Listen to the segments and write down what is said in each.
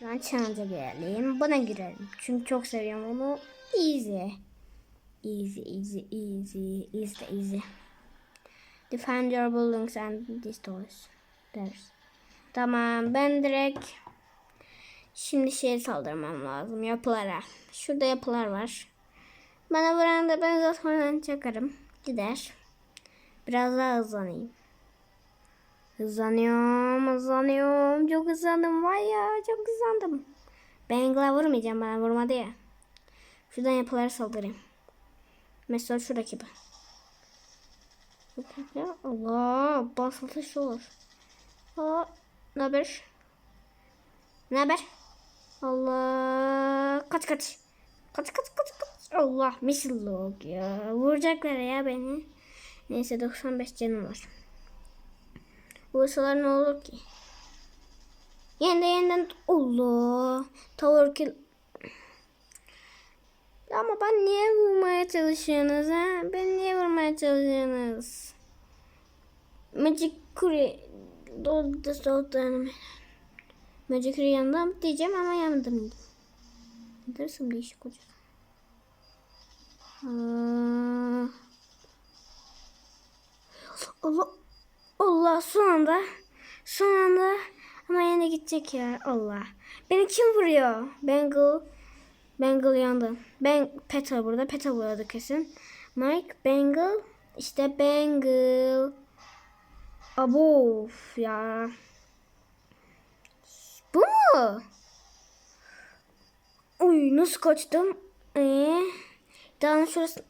Şu an challenge'a girelim. Buna girelim. Çünkü çok seviyorum onu. Easy. Easy, easy, easy. Easy, easy. Defend your buildings and destroys. Deriz. Tamam ben direkt şimdi şeye saldırmam lazım yapılara. Şurada yapılar var. Bana vuran da ben zaten çakarım. Gider. Biraz daha hızlanayım. Hızlanıyorum, hızlanıyorum. Çok hızlandım var ya, çok hızlandım. Ben Engla vurmayacağım, bana vurmadı ya. Şuradan yapılara saldırayım. Mesela şuradaki gibi. Ya Allah, basılış olur. Aa, ne haber? Ne haber? Allah, kaç kaç. Kaç kaç kaç kaç. Allah, misillik ya. Vuracaklar ya beni. Neyse 95 canım var. Vursalar ne olur ki? Yeniden yeniden Allah. Tower kill. Ama ben niye vurmaya çalışıyorsunuz ha? Ben niye vurmaya çalışıyorsunuz? Magic Curry. Doldu doldu. Magic Curry yanında diyeceğim ama yandım. Dersim değişik olacak. Aa. Allah. Allah son anda. Son anda. Ama yine gidecek ya. Allah. Beni kim vuruyor? Bengal. Bengal yandı. Ben Petal burada. Petal vuruyordu kesin. Mike Bengal. İşte Bengal. Abo of ya. Bu mu? Uy nasıl kaçtım? Ee, daha şurası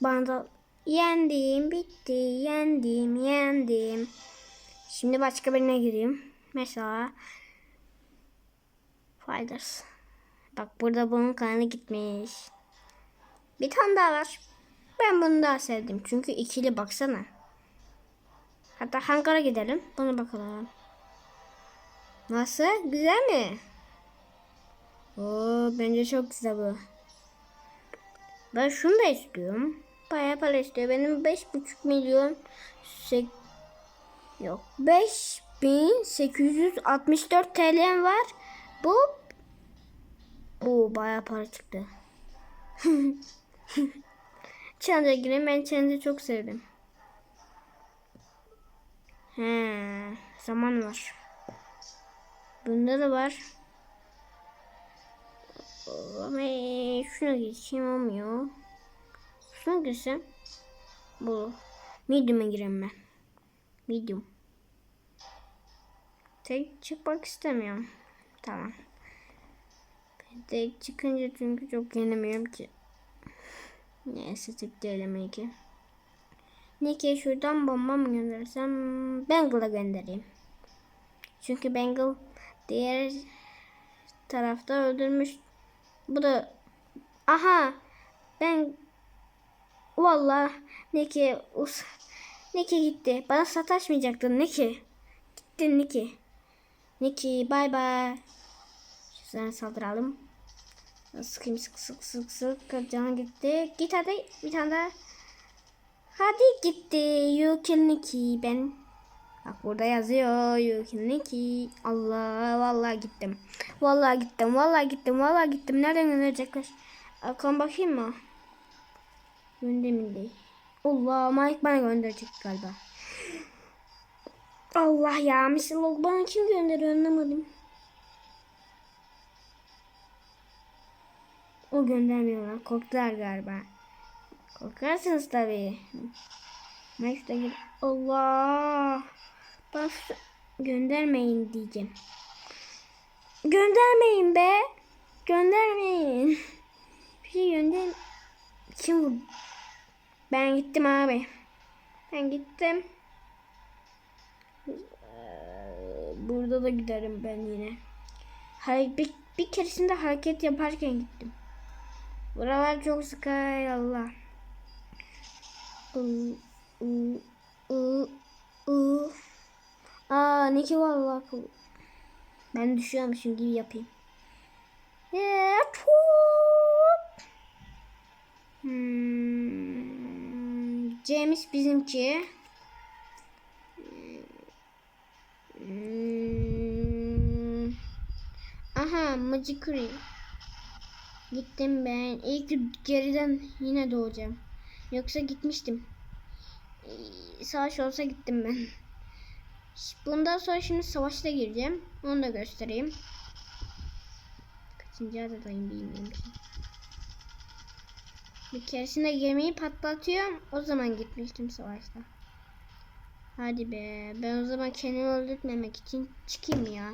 Bana yendim bitti yendim yendim. Şimdi başka birine gireyim. Mesela Fighters. Bak burada bunun kanı gitmiş. Bir tane daha var. Ben bunu daha sevdim. Çünkü ikili baksana. Hatta hangara gidelim. Buna bakalım. Nasıl? Güzel mi? Oo, bence çok güzel bu. Ben şunu da istiyorum. Bayağı para istiyor. Benim 5,5 milyon sek yok. 5864 TL'm var. Bu bu bayağı para çıktı. Challenge'a gireyim. Ben challenge'ı çok sevdim. He, zaman var. Bunda da var. Ama şuna geçeyim olmuyor. Şuna girsem. Bu. Medium'a gireyim ben. Medium. Tek çıkmak istemiyorum. Tamam. Tek çıkınca çünkü çok yenemiyorum ki. Neyse tek değilim ki. Ne ki şuradan bomba mı göndersem Bengal'a göndereyim. Çünkü Bengal diğer tarafta öldürmüş. Bu da aha ben Vallahi Niki us Niki gitti. Bana sataşmayacaktın Niki. Gittin Niki. Niki bay bay. Şuna saldıralım. Sıkayım sık sık sık sık. Can gitti. Git hadi bir tane daha. Hadi gitti. You kill Niki ben. Bak burada yazıyor. You kill Niki. Allah vallahi gittim. Vallahi gittim. Vallahi gittim. Vallahi gittim. Nereden gönderecekler? Akan bakayım mı? Gündeminde. Allah Mike bana gönderecek galiba. Allah ya Mr. Log bana kim gönderiyor anlamadım. O göndermiyorlar. Korktular galiba. Korkarsınız tabii. Mike de. Allah. Bak göndermeyin diyeceğim. Göndermeyin be. Göndermeyin. Bir şey gönder. Kim vurdu? Ben gittim abi. Ben gittim. Burada da giderim ben yine. Hayır bir, bir keresinde hareket yaparken gittim. Buralar çok sıkı Allah. Aa ne ki vallahi. Ben düşüyormuşum gibi yapayım. Yeah, Hmm, James bizimki. Hmm. Aha Magicry. Gittim ben. İlk geriden yine doğacağım. Yoksa gitmiştim. Savaş olsa gittim ben. Bundan sonra şimdi savaşta gireceğim. Onu da göstereyim. Kaçıncı adadayım bilmiyorum ki. Bir keresinde gemiyi patlatıyorum. O zaman gitmiştim savaşta. Hadi be. Ben o zaman kendimi öldürtmemek için çıkayım ya.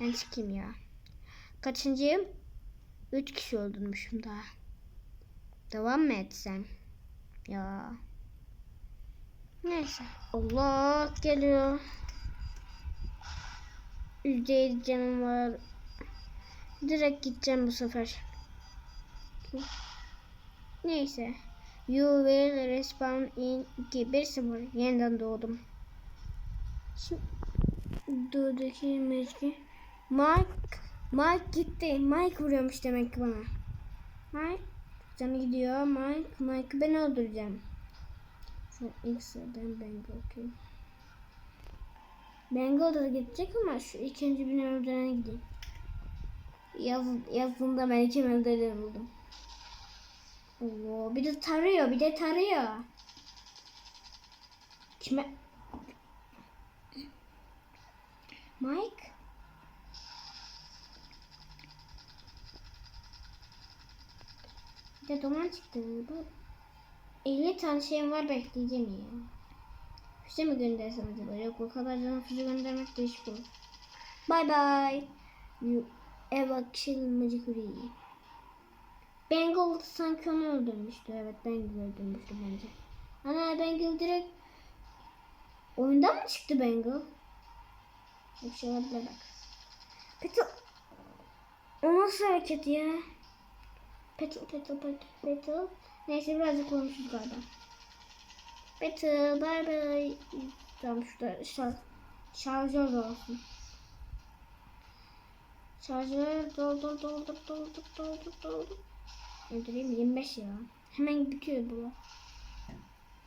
Ben çıkayım ya. Kaçıncıyım? Üç kişi öldürmüşüm daha. Devam mı etsem? Ya. Neyse. Allah geliyor. Yüzde yedi canım var. Direkt gideceğim bu sefer. Neyse. You will respawn in 2 1 0. Yeniden doğdum. Şimdi doğdaki mezgi. Mike Mike gitti. Mike vuruyormuş demek ki bana. Mike canı gidiyor. Mike Mike ben öldüreceğim. Şu ilk sıradan ben bakayım. Bengal da gidecek ama şu ikinci bini öldürene gideyim. Yaz, yazında ben iki öldüreni buldum. Oo, bir de tarıyor, bir de tarıyor. Kime? Mike? Bir de duman çıktı. Bu 50 tane şeyim var bekleyeceğim ya. Füze mi göndersem acaba? Yok o kadar canım füze göndermek değişik olur. Bye bye. You ever kill Magicuri. Bengal sanki onu öldürmüştü. Evet Bengal öldürmüştü bence. Ana Bengal direkt oyundan mı çıktı Bengal? Bir şey olabilir bak. Petal. O nasıl hareket ya? Petal petal petal petal. Neyse birazcık konuşuruz galiba. Petal bye bye. Tamam şurada şarj, şarjör olsun. Şarjör doldur doldur doldur doldur doldur. Öldüreyim 25 ya. Hemen bitiyor bu.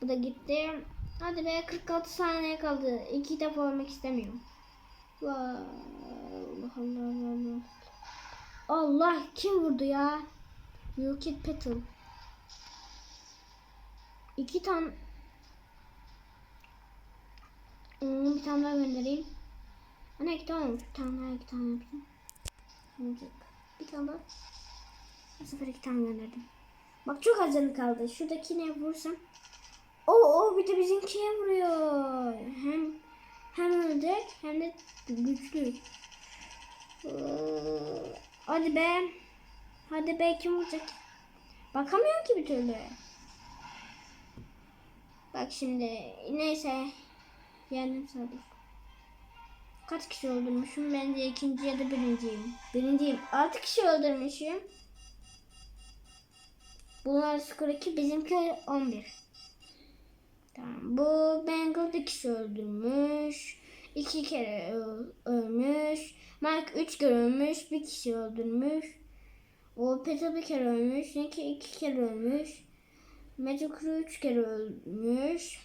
Bu da gitti. Hadi be 46 saniye kaldı. İki defa olmak istemiyorum. Allah Allah Allah. Allah kim vurdu ya? Yok it Petal. İki tane Hmm, bir tane daha göndereyim. Ana iki tane. Bir tane daha iki tane yapayım. Bir tane daha. Bu sefer iki tane gönderdim. Bak çok az canı kaldı. Şuradakine vursam. O o bir de bizimkiye vuruyor. Hem hem ölecek hem de güçlü. Ee, Hadi be. Hadi be kim vuracak? Bakamıyorum ki bir türlü. Bak şimdi neyse. Yendim sabır. Kaç kişi öldürmüşüm? Bence ikinci ya da birinciyim. Birinciyim. Altı kişi öldürmüşüm. Bunlar skor 2 bizimki 11. Tamam. Bu Bengal bir kişi öldürmüş. iki kere ölmüş. Mike üç kere ölmüş. Bir kişi öldürmüş. O Peter bir kere ölmüş. Nicky iki kere ölmüş. Magic Crew üç kere ölmüş.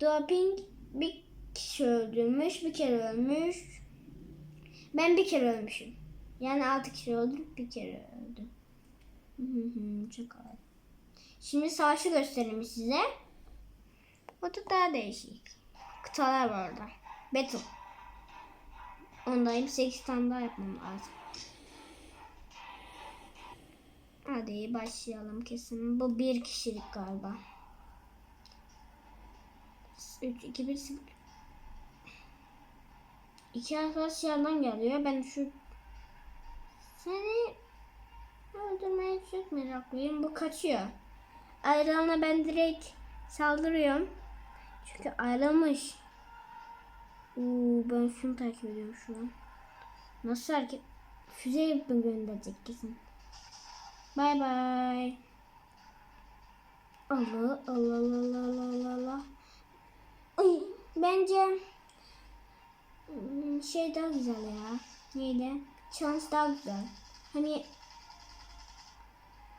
Doping bir kişi öldürmüş. Bir kere ölmüş. Ben bir kere ölmüşüm. Yani altı kişi öldüm. Bir kere öldüm. Çok ağır. Şimdi savaşı göstereyim size. O da daha değişik. Kıtalar var orada. Battle. Ondayım 8 tane daha yapmam lazım. Hadi başlayalım kesin. Bu bir kişilik galiba. 3, 2, 1, 0. İki arkadaş yandan geliyor. Ben şu seni öldürmeye çok meraklıyım. Bu kaçıyor. Ayrılana ben direkt saldırıyorum. Çünkü ayrılmış. Oo, ben şunu takip ediyorum şu an. Nasıl hareket? Füze mi gönderecek kesin? Bay bay. Allah Allah Allah Allah Allah Allah. Ay, bence şey daha güzel ya. Neydi? Şans daha güzel. Hani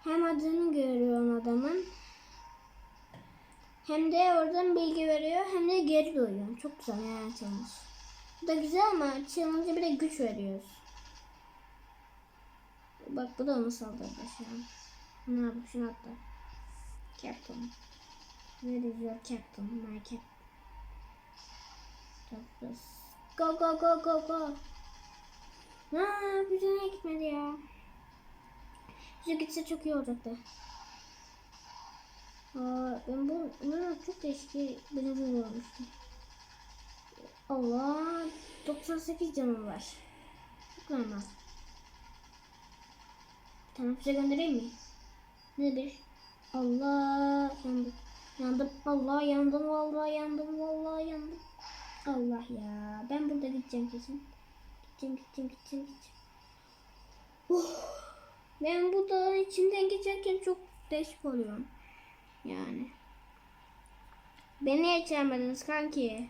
hem adını görüyorum adamın Hem de oradan bilgi veriyor hem de geri duyuyor. Çok güzel yani challenge. Bu da güzel ama challenge'a bir de güç veriyoruz. Bak bu da onu saldırdı şu an. Ne yapayım şunu atla. Captain. Where is your captain? My captain. Go go go go go. Aa, güzel gitmedi ya. Bize gitse çok iyi olacaktı. Aa, ben bu bunu çok değişik birini görmüştüm. Allah 98 canım var. Çok normal. Tamam size göndereyim mi? Ne bir? Allah yandım. Yandım. Allah yandım. Vallahi yandım. Vallahi yandım. Allah ya. Ben burada gideceğim kesin. Gideceğim gideceğim gideceğim gideceğim. Oh. Ben bu dağın içinden geçerken çok değişik oluyorum. Yani. Beni çağırmadınız kanki?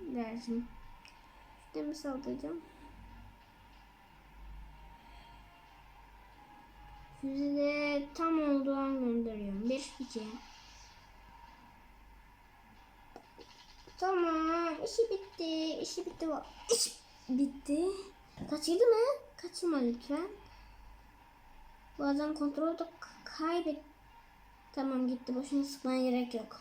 Dersin. İşte mi saldıracağım? Sizi de tam olduğu an gönderiyorum. Bir, iki. Tamam. işi bitti. İşi bitti. İş bitti. Kaçırdı mı? Kaçırma lütfen. Bazen kontrolü de kaybet. Tamam gitti. Boşuna sıkmaya gerek yok.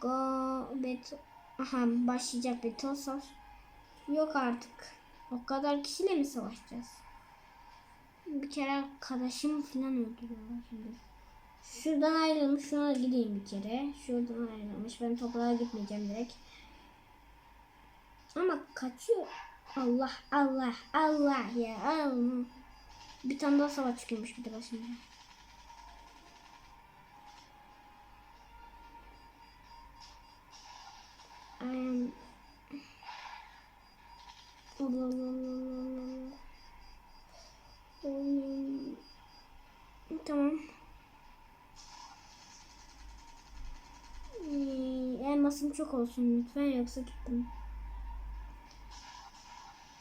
Go bet. Aha başlayacak bir tosar. Yok artık. O kadar kişiyle mi savaşacağız? Bir kere arkadaşım falan öldürüyorlar şimdi. Şuradan ayrılmış. Şuna gideyim bir kere. Şuradan ayrılmış. Ben toprağa gitmeyeceğim direkt. Ama kaçıyor. Allah Allah Allah ya Allah. Bir tane daha savaş çıkıyormuş bir de başımda. Aynen. Allah Allah Allah Allah. Tamam. Ee, elmasım çok olsun lütfen yoksa gittim.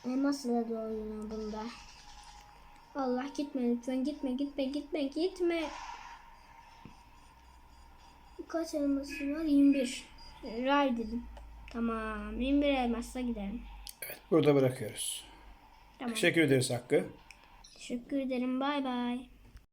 Elmasla oynuyor bunda. Allah gitme lütfen gitme gitme gitme gitme. Kaç elması var? 21. Ray dedim. Tamam 21 elmasla gidelim. Evet, burada bırakıyoruz. Tamam. Teşekkür ederiz Hakkı. Teşekkür ederim. Bay bay.